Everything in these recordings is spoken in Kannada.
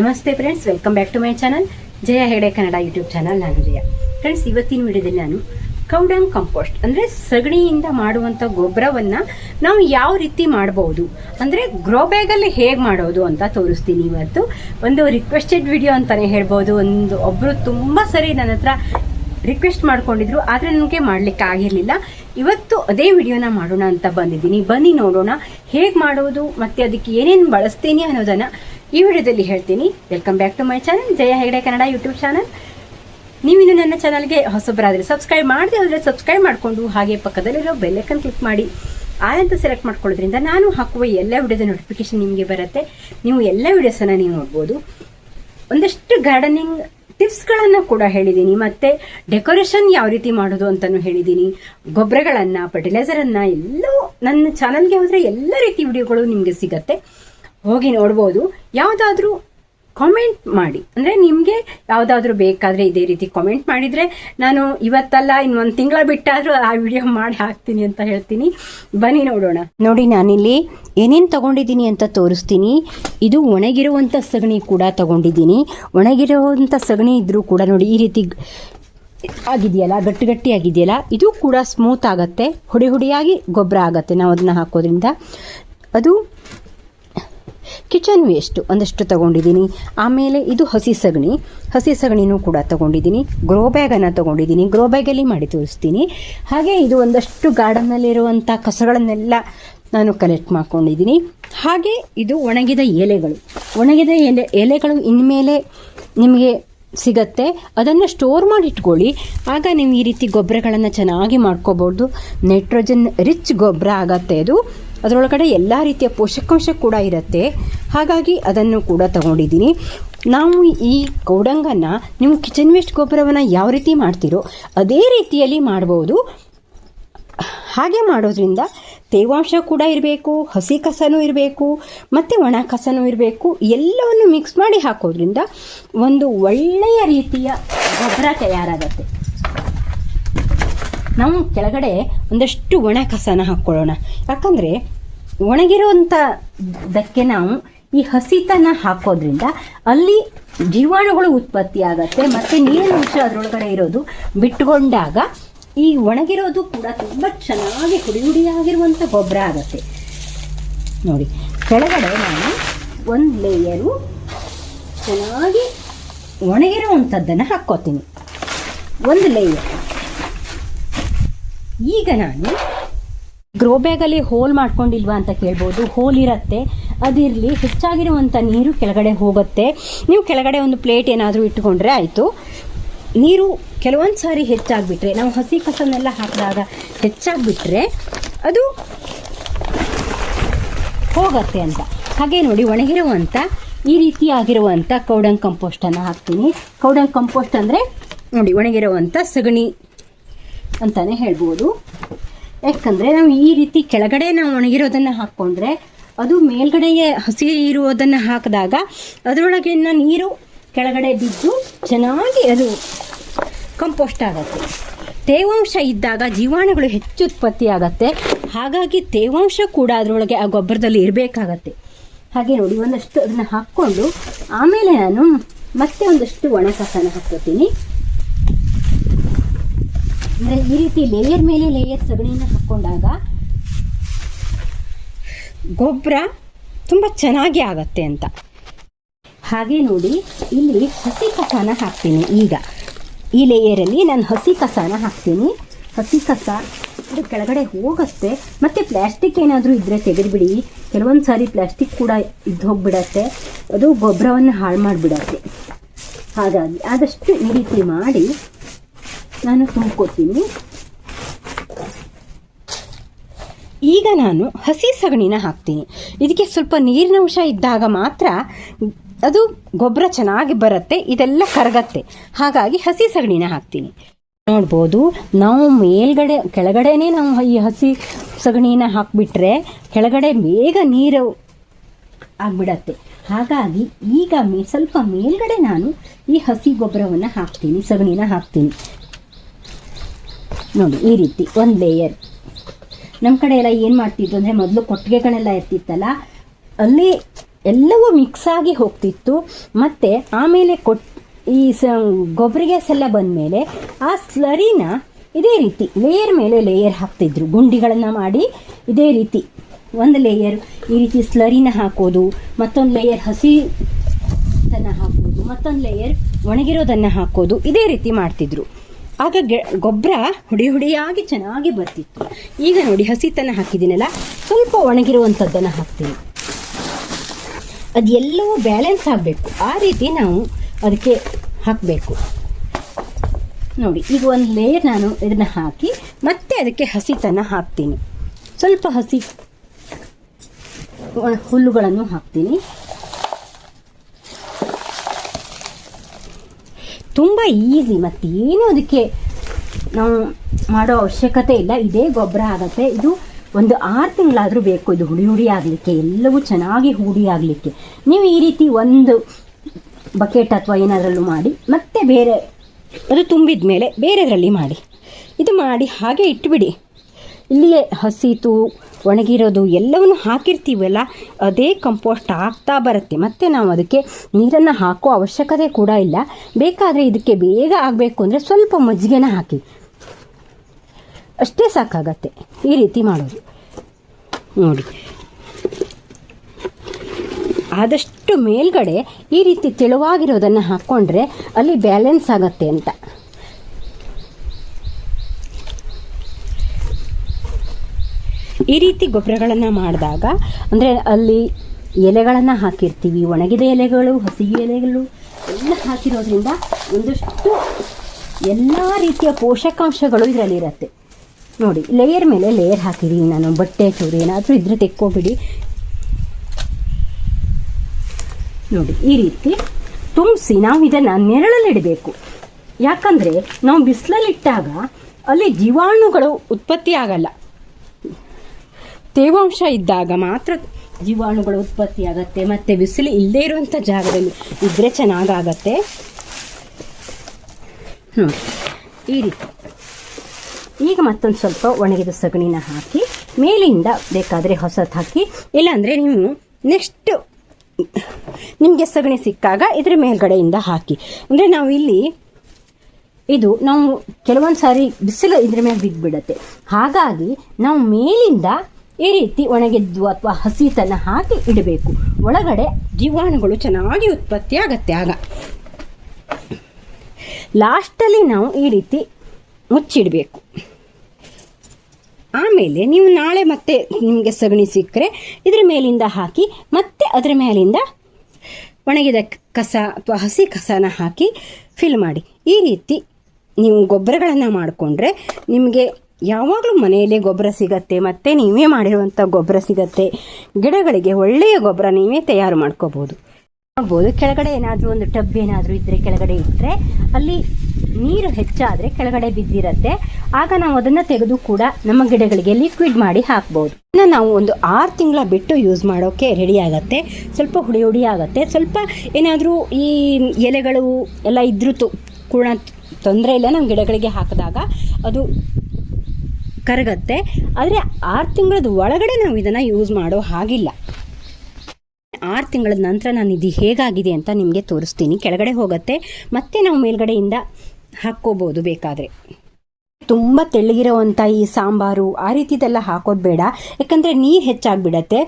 ನಮಸ್ತೆ friends welcome back to my channel Jaya Hegade Kannada YouTube channel ನಾನು ಜಯ ಫ್ರೆಂಡ್ಸ್ ಇವತ್ತಿನ ವಿಡಿಯೋದಲ್ಲಿ ನಾನು ಕೌಡಂಗ್ ಕಂಪೋಸ್ಟ್ ಅಂದರೆ ಸಗಣಿಯಿಂದ ಮಾಡುವಂಥ ಗೊಬ್ಬರವನ್ನು ನಾವು ಯಾವ ರೀತಿ ಮಾಡಬಹುದು ಅಂದರೆ ಗ್ರೋ ಬ್ಯಾಗಲ್ಲಿ ಹೇಗೆ ಮಾಡೋದು ಅಂತ ತೋರಿಸ್ತೀನಿ ಇವತ್ತು. ಒಂದು ರಿಕ್ವೆಸ್ಟೆಡ್ ವಿಡಿಯೋ ಅಂತಲೇ ಹೇಳ್ಬೋದು. ಒಂದು ಒಬ್ಬರು ತುಂಬ ಸರಿ ನನ್ನ ಹತ್ರ ರಿಕ್ವೆಸ್ಟ್ ಮಾಡ್ಕೊಂಡಿದ್ರು, ಆದರೆ ನನಗೆ ಮಾಡ್ಲಿಕ್ಕೆ ಆಗಿರಲಿಲ್ಲ. ಇವತ್ತು ಅದೇ ವಿಡಿಯೋನ ಮಾಡೋಣ ಅಂತ ಬಂದಿದ್ದೀನಿ. ಬನ್ನಿ ನೋಡೋಣ, ಹೇಗೆ ಮಾಡೋದು, ಮತ್ತು ಅದಕ್ಕೆ ಏನೇನು ಬಳಸ್ತೀನಿ ಅನ್ನೋದನ್ನು ಈ ವಿಡಿಯೋದಲ್ಲಿ ಹೇಳ್ತೀನಿ. Welcome back to my channel Jaya Hegade Kannada YouTube channel ನೀವಿನ್ನು ನನ್ನ ಚಾನಲ್ಗೆ ಹೊಸಬರಾದರೆ ಸಬ್ಸ್ಕ್ರೈಬ್ ಮಾಡದೆ ಹೋದರೆ ಸಬ್ಸ್ಕ್ರೈಬ್ ಮಾಡಿಕೊಂಡು ಹಾಗೆ ಪಕ್ಕದಲ್ಲಿರೋ ಬೆಲ್ಲೈಕನ್ ಕ್ಲಿಕ್ ಮಾಡಿ. ಆಯಂತ ಸೆಲೆಕ್ಟ್ ಮಾಡ್ಕೊಳ್ಳೋದ್ರಿಂದ ನಾನು ಹಾಕುವ ಎಲ್ಲ ವಿಡಿಯೋದ ನೋಟಿಫಿಕೇಶನ್ ನಿಮಗೆ ಬರುತ್ತೆ. ನೀವು ಎಲ್ಲ ವಿಡಿಯೋಸನ್ನು ನೀವು ನೋಡ್ಬೋದು. ಒಂದಷ್ಟು ಗಾರ್ಡನಿಂಗ್ ಟಿಪ್ಸ್ಗಳನ್ನು ಕೂಡ ಹೇಳಿದ್ದೀನಿ ಮತ್ತು ಡೆಕೋರೇಷನ್ ಯಾವ ರೀತಿ ಮಾಡೋದು ಅಂತಲೂ ಹೇಳಿದ್ದೀನಿ ಗೊಬ್ಬರಗಳನ್ನು ಫರ್ಟಿಲೈಸರನ್ನು ಎಲ್ಲವೂ ನನ್ನ ಚಾನಲ್ಗೆ ಹೋದರೆ ಎಲ್ಲ ರೀತಿ ವಿಡಿಯೋಗಳು ನಿಮಗೆ ಸಿಗತ್ತೆ. ಹೋಗಿ ನೋಡ್ಬೋದು. ಯಾವುದಾದ್ರೂ ಕಾಮೆಂಟ್ ಮಾಡಿ. ಅಂದರೆ ನಿಮಗೆ ಯಾವುದಾದ್ರೂ ಬೇಕಾದರೆ ಇದೇ ರೀತಿ ಕಾಮೆಂಟ್ ಮಾಡಿದರೆ ನಾನು ಇವತ್ತಲ್ಲ ಇನ್ನೊಂದು ತಿಂಗಳ ಬಿಟ್ಟಾದರೂ ಆ ವಿಡಿಯೋ ಮಾಡಿ ಹಾಕ್ತೀನಿ ಅಂತ ಹೇಳ್ತೀನಿ. ಬನ್ನಿ ನೋಡೋಣ. ನೋಡಿ ನಾನಿಲ್ಲಿ ಏನೇನು ತಗೊಂಡಿದ್ದೀನಿ ಅಂತ ತೋರಿಸ್ತೀನಿ. ಇದು ಒಣಗಿರುವಂಥ ಸಗಣಿ ಕೂಡ ತಗೊಂಡಿದ್ದೀನಿ. ಒಣಗಿರುವಂಥ ಸಗಣಿ ಇದ್ದರೂ ಕೂಡ ನೋಡಿ ಈ ರೀತಿ ಆಗಿದೆಯಲ್ಲ ಗಟ್ಟಿ ಗಟ್ಟಿ ಆಗಿದೆಯಲ್ಲ ಇದು ಕೂಡ ಸ್ಮೂತ್ ಆಗುತ್ತೆ. ಹುಡಿ ಹುಡಿಯಾಗಿ ಗೊಬ್ಬರ ಆಗುತ್ತೆ ನಾವು ಅದನ್ನ ಹಾಕೋದ್ರಿಂದ. ಅದು ಕಿಚನ್ ವೇಸ್ಟು ಒಂದಷ್ಟು ತಗೊಂಡಿದ್ದೀನಿ. ಆಮೇಲೆ ಇದು ಹಸಿ ಸಗಣಿ. ಹಸಿ ಸಗಣಿನೂ ಕೂಡ ತಗೊಂಡಿದ್ದೀನಿ. ಗ್ರೋ ಬ್ಯಾಗನ್ನು ತಗೊಂಡಿದ್ದೀನಿ. ಗ್ರೋ ಬ್ಯಾಗಲ್ಲಿ ಮಾಡಿ ತೋರಿಸ್ತೀನಿ. ಹಾಗೆ ಇದು ಒಂದಷ್ಟು ಗಾರ್ಡನ್ನಲ್ಲಿರುವಂಥ ಕಸಗಳನ್ನೆಲ್ಲ ನಾನು ಕಲೆಕ್ಟ್ ಮಾಡ್ಕೊಂಡಿದ್ದೀನಿ. ಹಾಗೆ ಇದು ಒಣಗಿದ ಎಲೆಗಳು. ಒಣಗಿದ ಎಲೆ, ಎಲೆಗಳು ಇನ್ಮೇಲೆ ನಿಮಗೆ ಸಿಗತ್ತೆ. ಅದನ್ನು ಸ್ಟೋರ್ ಮಾಡಿ ಇಟ್ಕೊಳ್ಳಿ ಆಗ ನೀವು ಈ ರೀತಿ ಗೊಬ್ಬರಗಳನ್ನು ಚೆನ್ನಾಗಿ ಮಾಡ್ಕೋಬೋದು. ನೈಟ್ರೋಜನ್ ರಿಚ್ ಗೊಬ್ಬರ ಆಗತ್ತೆ ಅದು. ಅದರೊಳಗಡೆ ಎಲ್ಲ ರೀತಿಯ ಪೋಷಕಾಂಶ ಕೂಡ ಇರುತ್ತೆ. ಹಾಗಾಗಿ ಅದನ್ನು ಕೂಡ ತಗೊಂಡಿದ್ದೀನಿ. ನಾವು ಈ ಕೌಡಂಗನ ನೀವು ಕಿಚನ್ ವೇಸ್ಟ್ ಗೊಬ್ಬರವನ್ನು ಯಾವ ರೀತಿ ಮಾಡ್ತೀರೋ ಅದೇ ರೀತಿಯಲ್ಲಿ ಮಾಡ್ಬೋದು. ಹಾಗೆ ಮಾಡೋದ್ರಿಂದ ತೇವಾಂಶ ಕೂಡ ಇರಬೇಕು, ಹಸಿ ಕಸನೂ ಇರಬೇಕು, ಮತ್ತು ಒಣ ಕಸನೂ ಇರಬೇಕು. ಎಲ್ಲವನ್ನು ಮಿಕ್ಸ್ ಮಾಡಿ ಹಾಕೋದ್ರಿಂದ ಒಂದು ಒಳ್ಳೆಯ ರೀತಿಯ ಗೊಬ್ಬರ ತಯಾರಾಗತ್ತೆ. ನಾವು ಕೆಳಗಡೆ ಒಂದಷ್ಟು ಒಣ ಕಸನ ಹಾಕ್ಕೊಳ್ಳೋಣ. ಯಾಕಂದರೆ ಒಣಗಿರುವಂಥದ್ದಕ್ಕೆ ನಾವು ಈ ಹಸಿತನ ಹಾಕೋದ್ರಿಂದ ಅಲ್ಲಿ ಜೀವಾಣುಗಳು ಉತ್ಪತ್ತಿ ಆಗತ್ತೆ ಮತ್ತು ನೀರಿನ ಅಂಶ ಅದರೊಳಗಡೆ ಇರೋದು ಬಿಟ್ಕೊಂಡಾಗ ಈ ಒಣಗಿರೋದು ಕೂಡ ತುಂಬ ಚೆನ್ನಾಗಿ ಹುಡಿ ಹುಡಿಯಾಗಿರುವಂಥ ಗೊಬ್ಬರ ಆಗತ್ತೆ. ನೋಡಿ, ಕೆಳಗಡೆ ನಾನು ಒಂದು ಲೇಯರು ಚೆನ್ನಾಗಿ ಒಣಗಿರುವಂಥದ್ದನ್ನು ಹಾಕ್ಕೋತೀನಿ. ಒಂದು ಲೇಯರ್ ಈಗ ನಾನು ಗ್ರೋ ಬ್ಯಾಗಲ್ಲಿ ಹೋಲ್ ಮಾಡ್ಕೊಂಡಿಲ್ವಾ ಅಂತ ಕೇಳ್ಬೋದು. ಹೋಲ್ ಇರುತ್ತೆ. ಅದಿರಲಿ ಹೆಚ್ಚಾಗಿರುವಂಥ ನೀರು ಕೆಳಗಡೆ ಹೋಗುತ್ತೆ. ನೀವು ಕೆಳಗಡೆ ಒಂದು ಪ್ಲೇಟ್ ಏನಾದರೂ ಇಟ್ಕೊಂಡ್ರೆ ಆಯಿತು. ನೀರು ಕೆಲವೊಂದು ಸಾರಿ ಹೆಚ್ಚಾಗಿಬಿಟ್ರೆ, ನಾವು ಹಸಿ ಕಸನ್ನೆಲ್ಲ ಹಾಕಿದಾಗ ಹೆಚ್ಚಾಗಿಬಿಟ್ರೆ ಅದು ಹೋಗತ್ತೆ ಅಂತ. ಹಾಗೆ ನೋಡಿ ಒಣಗಿರುವಂಥ ಈ ರೀತಿ ಆಗಿರುವಂಥ ಕೌಡಂಗ್ ಕಂಪೋಸ್ಟನ್ನು ಹಾಕ್ತೀನಿ. ಕೌಡಂಗ್ ಕಂಪೋಸ್ಟ್ ಅಂದರೆ ನೋಡಿ ಒಣಗಿರುವಂಥ ಸಗಣಿ ಅಂತಲೇ ಹೇಳ್ಬೋದು. ಯಾಕಂದರೆ ನಾವು ಈ ರೀತಿ ಕೆಳಗಡೆ ನಾವು ಒಣಗಿರೋದನ್ನು ಹಾಕ್ಕೊಂಡ್ರೆ ಅದು ಮೇಲ್ಗಡೆಗೆ ಹಸಿ ಇರುವುದನ್ನು ಹಾಕಿದಾಗ ಅದರೊಳಗಿನ ನೀರು ಕೆಳಗಡೆ ಬಿದ್ದು ಚೆನ್ನಾಗಿ ಅದು ಕಂಪೋಸ್ಟ್ ಆಗುತ್ತೆ. ತೇವಾಂಶ ಇದ್ದಾಗ ಜೀವಾಣುಗಳು ಹೆಚ್ಚು ಉತ್ಪತ್ತಿ ಆಗುತ್ತೆ. ಹಾಗಾಗಿ ತೇವಾಂಶ ಕೂಡ ಅದರೊಳಗೆ ಆ ಗೊಬ್ಬರದಲ್ಲಿ ಇರಬೇಕಾಗತ್ತೆ. ಹಾಗೆ ನೋಡಿ, ಒಂದಷ್ಟು ಅದನ್ನು ಹಾಕ್ಕೊಂಡು ಆಮೇಲೆ ನಾನು ಮತ್ತೆ ಒಂದಷ್ಟು ಒಣ ಕಸನ ಹಾಕ್ಕೋತೀನಿ. ಅಂದರೆ ಈ ರೀತಿ ಲೇಯರ್ ಮೇಲೆ ಲೇಯರ್ ಸಗಣಿಯನ್ನು ಹಾಕ್ಕೊಂಡಾಗ ಗೊಬ್ಬರ ತುಂಬ ಚೆನ್ನಾಗಿ ಆಗತ್ತೆ ಅಂತ. ಹಾಗೆ ನೋಡಿ, ಇಲ್ಲಿ ಹಸಿ ಕಸನ ಹಾಕ್ತೀನಿ ಈಗ. ಈ ಲೇಯರಲ್ಲಿ ನಾನು ಹಸಿ ಕಸನ ಹಾಕ್ತೀನಿ. ಹಸಿ ಕಸ ಅದು ಕೆಳಗಡೆ ಹೋಗುತ್ತೆ, ಮತ್ತು ಪ್ಲ್ಯಾಸ್ಟಿಕ್ ಏನಾದರೂ ಇದ್ದರೆ ತೆಗೆದುಬಿಡಿ. ಕೆಲವೊಂದು ಸಾರಿ ಪ್ಲ್ಯಾಸ್ಟಿಕ್ ಕೂಡ ಇದ್ದು ಹೋಗ್ಬಿಡತ್ತೆ, ಅದು ಗೊಬ್ಬರವನ್ನು ಹಾಳು ಮಾಡಿಬಿಡತ್ತೆ. ಹಾಗಾಗಿ ಆದಷ್ಟು ಈ ರೀತಿ ಮಾಡಿ ನಾನು ತುಂಬ್ಕೋತೀನಿ ಈಗ ನಾನು ಹಸಿ ಸಗಣಿನ ಹಾಕ್ತೀನಿ. ಇದಕ್ಕೆ ಸ್ವಲ್ಪ ನೀರಿನ ಅಂಶ ಇದ್ದಾಗ ಮಾತ್ರ ಅದು ಗೊಬ್ಬರ ಚೆನ್ನಾಗಿ ಬರುತ್ತೆ, ಇದೆಲ್ಲ ಕರಗತ್ತೆ. ಹಾಗಾಗಿ ಹಸಿ ಸಗಣಿನ ಹಾಕ್ತೀನಿ. ನೋಡ್ಬೋದು, ನಾವು ಮೇಲ್ಗಡೆ, ಕೆಳಗಡೆನೇ ನಾವು ಈ ಹಸಿ ಸಗಣಿನ ಹಾಕಿಬಿಟ್ರೆ ಕೆಳಗಡೆ ಬೇಗ ನೀರು ಆಗ್ಬಿಡತ್ತೆ. ಹಾಗಾಗಿ ಈಗ ಸ್ವಲ್ಪ ಮೇಲ್ಗಡೆ ನಾನು ಈ ಹಸಿ ಗೊಬ್ಬರವನ್ನು ಹಾಕ್ತೀನಿ, ಸಗಣಿನ ಹಾಕ್ತೀನಿ. ನೋಡಿ, ಈ ರೀತಿ ಒಂದು ಲೇಯರ್ ನಮ್ಮ ಕಡೆ ಎಲ್ಲ ಏನು ಮಾಡ್ತಿದ್ರು ಅಂದರೆ ಮೊದಲು ಕೊಟ್ಟಿಗೆಗಳೆಲ್ಲ ಇರ್ತಿತ್ತಲ್ಲ, ಅಲ್ಲಿ ಎಲ್ಲವೂ ಮಿಕ್ಸ್ ಆಗಿ ಹೋಗ್ತಿತ್ತು. ಮತ್ತು ಆಮೇಲೆ ಕೊಟ್, ಈ ಸ, ಗೊಬ್ಬರ ಗ್ಯಾಸ್ ಎಲ್ಲ ಬಂದಮೇಲೆ ಆ ಸ್ಲರಿನ ಇದೇ ರೀತಿ ಲೇಯರ್ ಮೇಲೆ ಲೇಯರ್ ಹಾಕ್ತಿದ್ರು. ಗುಂಡಿಗಳನ್ನು ಮಾಡಿ ಇದೇ ರೀತಿ ಒಂದು ಲೇಯರ್ ಈ ರೀತಿ ಸ್ಲರಿನ ಹಾಕೋದು, ಮತ್ತೊಂದು ಲೇಯರ್ ಹಸಿ ಹಾಕೋದು, ಮತ್ತೊಂದು ಲೇಯರ್ ಒಣಗಿರೋದನ್ನು ಹಾಕೋದು, ಇದೇ ರೀತಿ ಮಾಡ್ತಿದ್ರು. ಆಗ ಗೊಬ್ಬರ ಹುಡಿ ಹುಡಿಯಾಗಿ ಚೆನ್ನಾಗಿ ಬರ್ತಿತ್ತು. ಈಗ ನೋಡಿ ಹಸಿತನ ಹಾಕಿದ್ದೀನಲ್ಲ, ಸ್ವಲ್ಪ ಒಣಗಿರುವಂಥದ್ದನ್ನು ಹಾಕ್ತೀನಿ ಅದು ಎಲ್ಲವೂ ಬ್ಯಾಲೆನ್ಸ್ ಆಗಬೇಕು. ಆ ರೀತಿ ನಾವು ಅದಕ್ಕೆ ಹಾಕಬೇಕು. ನೋಡಿ, ಈಗ ಒಂದು ಲೇಯರ್ ನಾನು ಇದನ್ನು ಹಾಕಿ ಮತ್ತೆ ಅದಕ್ಕೆ ಹಸಿತನ ಹಾಕ್ತೀನಿ. ಸ್ವಲ್ಪ ಹಸಿ ಹುಲ್ಲುಗಳನ್ನು ಹಾಕ್ತೀನಿ. ತುಂಬ ಈಸಿ ಮತ್ತು ಏನು ಅದಕ್ಕೆ ನಾವು ಮಾಡೋ ಅವಶ್ಯಕತೆ ಇಲ್ಲ. ಇದೇ ಗೊಬ್ಬರ ಆಗುತ್ತೆ. ಇದು ಒಂದು ಆರು ತಿಂಗಳಾದರೂ ಬೇಕು. ಇದು ಹುಡಿ ಹುಡಿ ಆಗಲಿಕ್ಕೆ, ಎಲ್ಲವೂ ಚೆನ್ನಾಗಿ ಹುಡಿ ಆಗಲಿಕ್ಕೆ. ನೀವು ಈ ರೀತಿ ಒಂದು ಬಕೆಟ್ ಅಥವಾ ಏನಾದರಲ್ಲೂ ಮಾಡಿ, ಮತ್ತೆ ಬೇರೆ, ಅದು ತುಂಬಿದ ಮೇಲೆ ಬೇರೆದರಲ್ಲಿ ಮಾಡಿ. ಇದು ಮಾಡಿ ಹಾಗೆ ಇಟ್ಬಿಡಿ. ಇಲ್ಲಿಯೇ ಹಸಿತು, ಒಣಗಿರೋದು ಎಲ್ಲವನ್ನು ಹಾಕಿರ್ತೀವಲ್ಲ, ಅದೇ ಕಂಪೋಸ್ಟ್ ಆಗ್ತಾ ಬರುತ್ತೆ. ಮತ್ತು ನಾವು ಅದಕ್ಕೆ ನೀರನ್ನು ಹಾಕೋ ಅವಶ್ಯಕತೆ ಕೂಡ ಇಲ್ಲ. ಬೇಕಾದರೆ ಇದಕ್ಕೆ ಬೇಗ ಆಗಬೇಕು ಅಂದರೆ ಸ್ವಲ್ಪ ಮಜ್ಜಿಗೆನ ಹಾಕಿ. ಅಷ್ಟೇ ಸಾಕಾಗತ್ತೆ. ಈ ರೀತಿ ಮಾಡೋದು. ನೋಡಿ. ಆದಷ್ಟು ಮೇಲ್ಗಡೆ ಈ ರೀತಿ ತೆಳುವಾಗಿರೋದನ್ನು ಹಾಕ್ಕೊಂಡ್ರೆ ಅಲ್ಲಿ ಬ್ಯಾಲೆನ್ಸ್ ಆಗತ್ತೆ ಅಂತ. ಈ ರೀತಿ ಗೊಬ್ಬರಗಳನ್ನು ಮಾಡಿದಾಗ, ಅಂದರೆ ಅಲ್ಲಿ ಎಲೆಗಳನ್ನು ಹಾಕಿರ್ತೀವಿ, ಒಣಗಿದ ಎಲೆಗಳು, ಹಸಿ ಎಲೆಗಳು ಎಲ್ಲ ಹಾಕಿರೋದ್ರಿಂದ ಒಂದಷ್ಟು ಎಲ್ಲ ರೀತಿಯ ಪೋಷಕಾಂಶಗಳು ಇದರಲ್ಲಿರುತ್ತೆ ನೋಡಿ ಲೇಯರ್ ಮೇಲೆ ಲೇಯರ್ ಹಾಕಿದ್ದೀನಿ ನಾನು ಬಟ್ಟೆ ಚೂರು ಏನಾದರೂ ಇದ್ರೆ ತೆಕ್ಕೋಬಿಡಿ. ನೋಡಿ, ಈ ರೀತಿ ತುಂಬಿಸಿ ನಾವು ಇದನ್ನು ನೆರಳಲ್ಲಿಡಬೇಕು ಯಾಕಂದರೆ ನಾವು ಬಿಸಿಲಲ್ಲಿಟ್ಟಾಗ ಅಲ್ಲಿ ಜೀವಾಣುಗಳು ಉತ್ಪತ್ತಿ ಆಗಲ್ಲ. ತೇವಾಂಶ ಇದ್ದಾಗ ಮಾತ್ರ ಜೀವಾಣುಗಳು ಉತ್ಪತ್ತಿ ಆಗತ್ತೆ ಮತ್ತು ಬಿಸಿಲು ಇಲ್ಲದೇ ಇರುವಂಥ ಜಾಗದಲ್ಲಿ ಇದ್ದರೆ ಚೆನ್ನಾಗಾಗತ್ತೆ. ನೋಡಿ, ಈ ರೀತಿ. ಈಗ ಮತ್ತೊಂದು ಸ್ವಲ್ಪ ಒಣಗಿದ ಸಗಣಿನ ಹಾಕಿ, ಮೇಲಿಂದ ಬೇಕಾದರೆ ಹೊಸದು ಹಾಕಿ, ಇಲ್ಲಾಂದರೆ ನೀವು ನೆಕ್ಸ್ಟ್ ನಿಮಗೆ ಸಗಣಿ ಸಿಕ್ಕಾಗ ಇದ್ರ ಮೇಲ್ಗಡೆಯಿಂದ ಹಾಕಿ. ಅಂದರೆ ನಾವು ಇಲ್ಲಿ ಇದು ನಾವು ಕೆಲವೊಂದು ಸಾರಿ ಬಿಸಿಲು ಇದ್ರ ಮೇಲೆ ಬಿದ್ದುಬಿಡತ್ತೆ ಹಾಗಾಗಿ ನಾವು ಮೇಲಿಂದ ಈ ರೀತಿ ಒಣಗಿದ್ದು ಅಥವಾ ಹಸಿತನ ಹಾಕಿ ಇಡಬೇಕು. ಒಳಗಡೆ ಜೀವಾಣುಗಳು ಚೆನ್ನಾಗಿ ಉತ್ಪತ್ತಿ ಆಗತ್ತೆ ಆಗ. ಲಾಸ್ಟಲ್ಲಿ ನಾವು ಈ ರೀತಿ ಮುಚ್ಚಿಡಬೇಕು. ಆಮೇಲೆ ನೀವು ನಾಳೆ ಮತ್ತೆ ನಿಮಗೆ ಸಗಣಿ ಸಿಕ್ಕರೆ ಇದ್ರ ಮೇಲಿಂದ ಹಾಕಿ ಮತ್ತೆ ಅದರ ಮೇಲಿಂದ ಒಣಗಿದ ಕಸ ಅಥವಾ ಹಸಿ ಕಸನ ಹಾಕಿ ಫಿಲ್ ಮಾಡಿ. ಈ ರೀತಿ ನೀವು ಗೊಬ್ಬರಗಳನ್ನು ಮಾಡಿಕೊಂಡ್ರೆ ನಿಮಗೆ ಯಾವಾಗಲೂ ಮನೆಯಲ್ಲೇ ಗೊಬ್ಬರ ಸಿಗತ್ತೆ, ಮತ್ತು ನೀವೇ ಮಾಡಿರುವಂಥ ಗೊಬ್ಬರ ಸಿಗತ್ತೆ. ಗಿಡಗಳಿಗೆ ಒಳ್ಳೆಯ ಗೊಬ್ಬರ ನೀವೇ ತಯಾರು ಮಾಡ್ಕೋಬೋದು. ಆಗ್ಬೋದು, ಕೆಳಗಡೆ ಏನಾದರೂ ಒಂದು ಟಬ್ ಏನಾದರೂ ಇದ್ದರೆ ಕೆಳಗಡೆ ಇಟ್ಟರೆ ಅಲ್ಲಿ ನೀರು ಹೆಚ್ಚಾದರೆ ಕೆಳಗಡೆ ಬಿದ್ದಿರತ್ತೆ. ಆಗ ನಾವು ಅದನ್ನು ತೆಗೆದು ಕೂಡ ನಮ್ಮ ಗಿಡಗಳಿಗೆ ಲಿಕ್ವಿಡ್ ಮಾಡಿ ಹಾಕ್ಬೋದು. ಇನ್ನು ನಾವು ಒಂದು ಆರು ತಿಂಗಳ ಬಿಟ್ಟು ಯೂಸ್ ಮಾಡೋಕ್ಕೆ ರೆಡಿ ಆಗುತ್ತೆ. ಸ್ವಲ್ಪ ಹುಡಿ ಹುಡಿ ಆಗುತ್ತೆ. ಸ್ವಲ್ಪ ಏನಾದರೂ ಈ ಎಲೆಗಳು ಎಲ್ಲ ಇದ್ರೂ ತು- ಕೂಡ ತೊಂದರೆ ಇಲ್ಲ. ನಮ್ಮ ಗಿಡಗಳಿಗೆ ಹಾಕಿದಾಗ ಅದು ಕರಗತ್ತೆ. ಆದರೆ ಆರು ತಿಂಗಳದ ಒಳಗಡೆ ನಾವು ಇದನ್ನು ಯೂಸ್ ಮಾಡೋ ಹಾಗಿಲ್ಲ. ಆರು ತಿಂಗಳ ನಂತರ ನಾನು ಇದು ಹೇಗಾಗಿದೆ ಅಂತ ನಿಮಗೆ ತೋರಿಸ್ತೀನಿ. ಕೆಳಗಡೆ ಹೋಗುತ್ತೆ. ಮತ್ತೆ ನಾವು ಮೇಲ್ಗಡೆಯಿಂದ ಹಾಕ್ಕೋಬೋದು ಬೇಕಾದರೆ. ತುಂಬ ತೆಳ್ಳಗಿರೋವಂಥ ಈ ಸಾಂಬಾರು ಆ ರೀತಿದೆಲ್ಲ ಹಾಕೋದು ಬೇಡ. ಯಾಕಂದರೆ ನೀರು ಹೆಚ್ಚಾಗಿಬಿಡತ್ತೆ.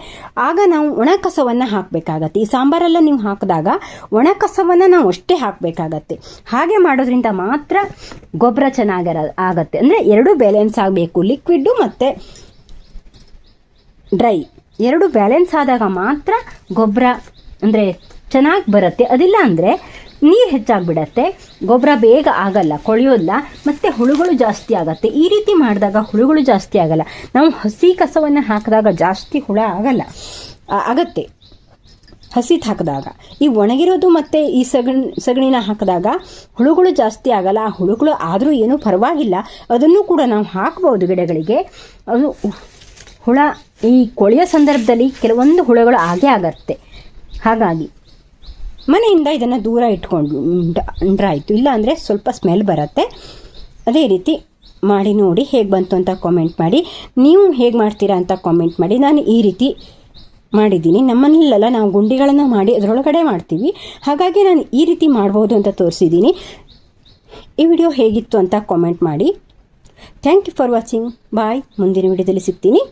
ಆಗ ನಾವು ಒಣ ಕಸವನ್ನು ಹಾಕಬೇಕಾಗತ್ತೆ. ಈ ಸಾಂಬಾರೆಲ್ಲ ನೀವು ಹಾಕಿದಾಗ ಒಣ ಕಸವನ್ನು ನಾವು ಅಷ್ಟೇ ಹಾಕಬೇಕಾಗತ್ತೆ. ಹಾಗೆ ಮಾಡೋದ್ರಿಂದ ಮಾತ್ರ ಗೊಬ್ಬರ ಚೆನ್ನಾಗಿರ ಆಗತ್ತೆ. ಅಂದರೆ ಎರಡೂ ಬ್ಯಾಲೆನ್ಸ್ ಆಗಬೇಕು. ಲಿಕ್ವಿಡ್ಡು ಮತ್ತು ಡ್ರೈ ಎರಡು ಬ್ಯಾಲೆನ್ಸ್ ಆದಾಗ ಮಾತ್ರ ಗೊಬ್ಬರ ಅಂದರೆ ಚೆನ್ನಾಗಿ ಬರುತ್ತೆ. ಅದಿಲ್ಲ ಅಂದರೆ ನೀರು ಹೆಚ್ಚಾಗ್ಬಿಡತ್ತೆ. ಗೊಬ್ಬರ ಬೇಗ ಆಗಲ್ಲ, ಕೊಳೆಯೋಲ್ಲ, ಮತ್ತು ಹುಳುಗಳು ಜಾಸ್ತಿ ಆಗತ್ತೆ. ಈ ರೀತಿ ಮಾಡಿದಾಗ ಹುಳುಗಳು ಜಾಸ್ತಿ ಆಗಲ್ಲ. ನಾವು ಹಸಿ ಕಸವನ್ನು ಹಾಕಿದಾಗ ಜಾಸ್ತಿ ಹುಳ ಆಗಲ್ಲ. ಆಗತ್ತೆ. ಹಸಿ ಹಾಕಿದಾಗ. ಈ ಒಣಗಿರೋದು ಮತ್ತು ಈ ಸಗಣಿ, ಸಗಣಿನ ಹಾಕಿದಾಗ ಹುಳುಗಳು ಜಾಸ್ತಿ ಆಗಲ್ಲ. ಆ ಹುಳುಗಳು ಆದರೂ ಏನೂ ಪರವಾಗಿಲ್ಲ. ಅದನ್ನು ಕೂಡ ನಾವು ಹಾಕ್ಬೋದು ಗಿಡಗಳಿಗೆ. ಅದು ಹುಳ ಈ ಕೊಳೆಯೋ ಸಂದರ್ಭದಲ್ಲಿ ಕೆಲವೊಂದು ಹುಳುಗಳು ಆಗೇ ಆಗತ್ತೆ. ಹಾಗಾಗಿ ಮನೆಯಿಂದ ಇದನ್ನು ದೂರ ಇಟ್ಕೊಂಡು ಆಯಿತು ಇಲ್ಲಾಂದರೆ ಸ್ವಲ್ಪ ಸ್ಮೆಲ್ ಬರುತ್ತೆ. ಅದೇ ರೀತಿ ಮಾಡಿ ನೋಡಿ ಹೇಗೆ ಬಂತು ಅಂತ ಕಾಮೆಂಟ್ ಮಾಡಿ. ನೀವು ಹೇಗೆ ಮಾಡ್ತೀರಾ ಅಂತ ಕಾಮೆಂಟ್ ಮಾಡಿ. ನಾನು ಈ ರೀತಿ ಮಾಡಿದ್ದೀನಿ. ನಮ್ಮನೆಯಲ್ಲೆಲ್ಲ ನಾವು ಗುಂಡಿಗಳನ್ನು ಮಾಡಿ ಅದರೊಳಗಡೆ ಮಾಡ್ತೀವಿ. ಹಾಗಾಗಿ ನಾನು ಈ ರೀತಿ ಮಾಡ್ಬೋದು ಅಂತ ತೋರಿಸಿದ್ದೀನಿ. ಈ ವಿಡಿಯೋ ಹೇಗಿತ್ತು ಅಂತ ಕಾಮೆಂಟ್ ಮಾಡಿ. Thank you for watching bye ಮುಂದಿನ ವಿಡಿಯೋದಲ್ಲಿ ಸಿಗ್ತೀನಿ.